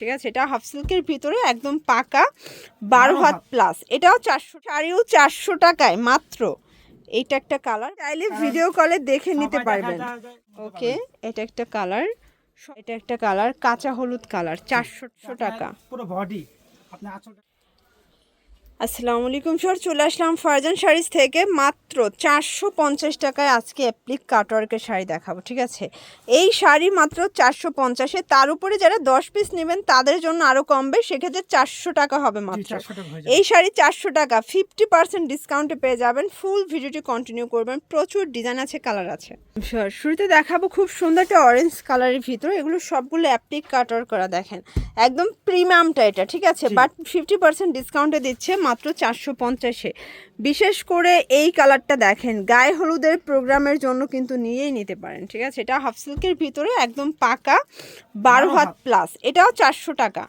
ঠিক আছে? এটা হাফ সিল্কের ভিতরে একদম পাকা বারো হাত প্লাস এটাও চারশো শাড়িও চারশো টাকায় মাত্র। এইটা একটা কালার চাইলে ভিডিও কলে দেখে নিতে পারবেন। ওকে এটা একটা কালার এটা একটা কালার কাঁচা হলুদ কালার চারশো টাকা। পুরো বডি আপনি আঁচলটা আসসালামু আলাইকুম স্যার চলে আসলাম ফারজান শাড়িজ থেকে মাত্র চারশো পঞ্চাশ টাকায় আজকে অ্যাপ্লিক কাটওয়ার্কের শাড়ি দেখাবো ঠিক আছে? এই শাড়ি মাত্র চারশো পঞ্চাশে তার উপরে যারা দশ পিস নেবেন তাদের জন্য আরও কমবে সেক্ষেত্রে চারশো টাকা হবে মাত্র। এই শাড়ি চারশো টাকা ফিফটি পার্সেন্ট ডিসকাউন্টে পেয়ে যাবেন ফুল ভিডিওটি কন্টিনিউ করবেন প্রচুর ডিজাইন আছে কালার আছে। Sure, শুরুতে দেখাবো খুব সুন্দর একটা অরেঞ্জ কালারের ভিতর এগুলো সবগুলো অ্যাপ্লিক কাটার করা দেখেন। একদম প্রিমিয়ামটা এটা ঠিক আছে? বাট ফিফটি পার্সেন্ট ডিসকাউন্টে দিচ্ছে মাত্র চারশো পঞ্চাশে। বিশেষ করে এই কালারটা দেখেন গায়ে হলুদের প্রোগ্রামের জন্য কিন্তু নিয়েই নিতে পারেন ঠিক আছে? এটা হাফ সিল্কের ভিতরে একদম পাকা বারো হাত প্লাস এটাও চারশো টাকা।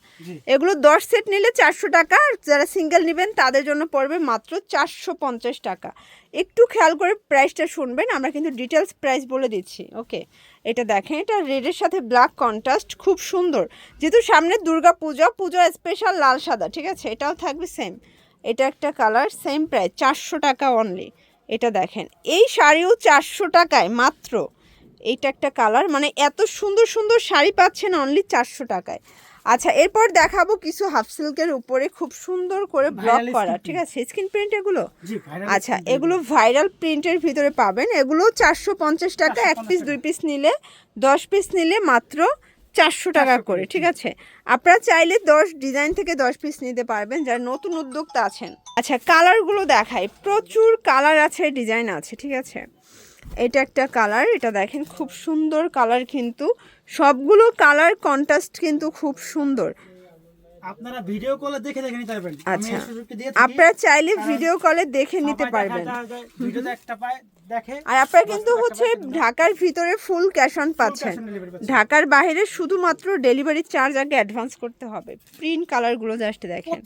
এগুলো দশ সেট নিলে চারশো টাকা আর যারা সিঙ্গেল নেবেন তাদের জন্য পড়বে মাত্র চারশো পঞ্চাশ টাকা। একটু খেয়াল করে প্রাইসটা শুনবেন আমরা কিন্তু ডিটেলস প্রাইস বলে দিচ্ছি ওকে এটা দেখেন এটা রেডের সাথে ব্ল্যাক কন্ট্রাস্ট খুব সুন্দর। যেহেতু সামনে দুর্গা পূজা পূজা স্পেশাল লাল সাদা ঠিক আছে? এটাও থাকবে সেম এটা একটা কালার সেম প্রাইস চারশো টাকা অনলি এটা দেখেন এই শাড়িও চারশো টাকায় মাত্র। এইটা একটা কালার মানে এত সুন্দর সুন্দর শাড়ি পাচ্ছেন অনলি চারশো টাকায়। আচ্ছা এরপর দেখাবো কিছু হাফ সিল্কের উপরে খুব সুন্দর করে ব্লক করা ঠিক আছে? স্ক্রিন প্রিন্ট এগুলো? আচ্ছা এগুলো ভাইরাল প্রিন্টের ভিতরে পাবেন। এগুলো চারশো পঞ্চাশ টাকা এক পিস দুই পিস নিলে দশ পিস নিলে মাত্র চারশো টাকা করে ঠিক আছে? আপনারা চাইলে দশ ডিজাইন থেকে দশ পিস নিতে পারবেন যারা নতুন উদ্যোক্তা আছেন। আচ্ছা কালারগুলো দেখাই। প্রচুর কালার আছে ডিজাইন আছে ঠিক আছে? এটা একটা কালার এটা দেখেন খুব সুন্দর কালার কিন্তু। সবগুলো কালার কন্ট্রাস্ট কিন্তু খুব সুন্দর। আপনারা ভিডিও কলে দেখে দেখে নিতে পারবেন। আচ্ছা। আপনারা চাইলে ভিডিও কলে দেখে নিতে পারবেন। ভিডিওতে একটা পায়। দেখে আর আপনারা কিন্তু হচ্ছে ঢাকার ভিতরে ফুল ক্যাশ অন পাচ্ছেন। ঢাকার বাইরে শুধুমাত্র ডেলিভারি চার্জ আগে অ্যাডভান্স করতে হবে। প্রিন্ট কালারগুলো জাস্ট দেখেন।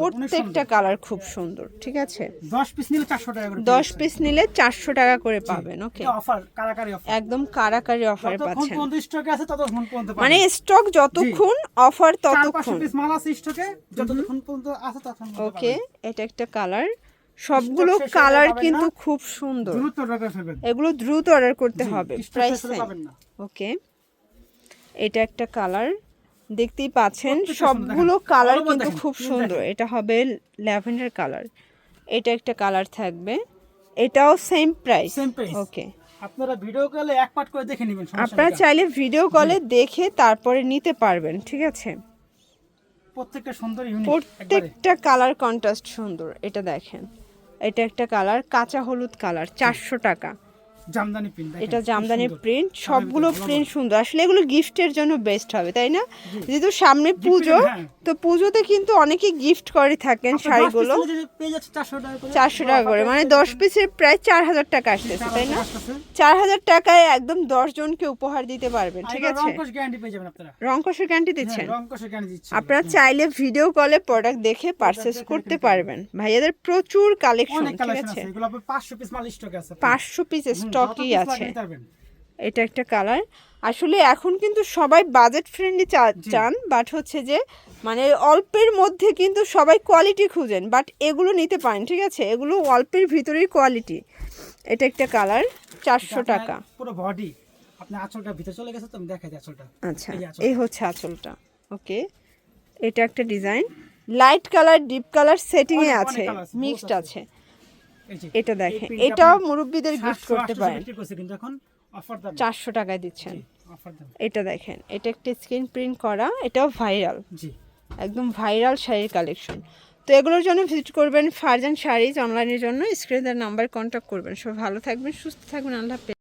প্রত্যেকটা কালার খুব সুন্দর ঠিক আছে? 10 পিস নিলে 400 টাকা করে দশ পিস নিলে চারশো টাকা করে পাবেন ওকে অফার কারাকারি অফার একদম কারাকারি অফারে যতক্ষণ পাচ্ছেন। পর্যন্ত আছে ততক্ষণ পর্যন্ত মানে স্টক যতক্ষণ অফার ততক্ষণ। পিস মাল আছে স্টকে যতক্ষণ পর্যন্ত আছে ততক্ষণ ওকে এটা একটা কালার সবগুলো কালার কিন্তু খুব সুন্দর। এগুলো দ্রুত অর্ডার করতে হবে। প্রাইস ওকে এটা একটা কালার দেখতেই পাচ্ছেন সবগুলো কালার কিন্তু খুব সুন্দর। এটা হবে ল্যাভেন্ডার কালার এটা একটা কালার থাকবে। এটাও সেম প্রাইস ওকে আপনারা ভিডিও কলে এক পার্ট করে দেখে নেবেন আপনারা চাইলে ভিডিও কলে দেখে তারপরে নিতে পারবেন ঠিক আছে? প্রত্যেকটা সুন্দর ইউনিক প্রত্যেকটা কালার কন্ট্রাস্ট সুন্দর এটা দেখেন। এটা একটা কালার কাঁচা হলুদ কালার চারশো টাকা। জামদানি প্রিন্ট এটা জামদানি প্রিন্ট সবগুলো প্রিন্ট সুন্দর। আসলে এগুলো গিফটের জন্য বেস্ট হবে তাই না? যেহেতু সামনে পুজো হ্যাঁ। তো পুজোতে কিন্তু অনেকেই গিফট করে থাকেন শাড়িগুলো। চারশো টাকা করে মানে দশ পিসের প্রায় চার হাজার টাকা আসতেছে তাই না? চার হাজার টাকায় একদম দশ জনকে উপহার দিতে পারবেন ঠিক আছে? রংকশের গ্যারান্টি দিচ্ছেন। আপনারা চাইলে ভিডিও কলে প্রোডাক্ট দেখে পারচেস করতে পারবেন। ভাইয়াদের প্রচুর কালেকশন অনেক ঠিক আছে? 500 পিস স্টকে স্টকই আছে। এটা একটা কালার আসলে এখন কিন্তু সবাই বাজেট ফ্রেন্ডলি চান বাট হচ্ছে যে মানে অল্পের মধ্যে কিন্তু সবাই কোয়ালিটি খুঁজেন বাট এগুলো নিতে পারেন ঠিক আছে? এগুলো অল্পের ভিতরেই কোয়ালিটি এটা একটা কালার চারশো টাকা। পুরো বডি আপনার আঁচলটা ভিতরে চলে গেছে তো আমি দেখাই আঁচলটা। আচ্ছা এই হচ্ছে আঁচলটা। ওকে এটা একটা design light colour deep colour সেটিংয়ে আছে মিক্সড আছে। এটা দেখেন। এটাও মুরব্বীদের গিফট করতে পারেন। চারশো টাকায় দিচ্ছেন। এটা দেখেন এটা একটা স্ক্রিন প্রিন্ট করা এটাও ভাইরাল একদম ভাইরাল শাড়ির কালেকশন তো এগুলোর জন্য ভিজিট করবেন ফারজান শাড়িজ অনলাইনের জন্য। স্ক্রিনের নাম্বার কন্ট্যাক্ট করবেন। সব ভালো থাকবেন সুস্থ থাকবেন আল্লাহ।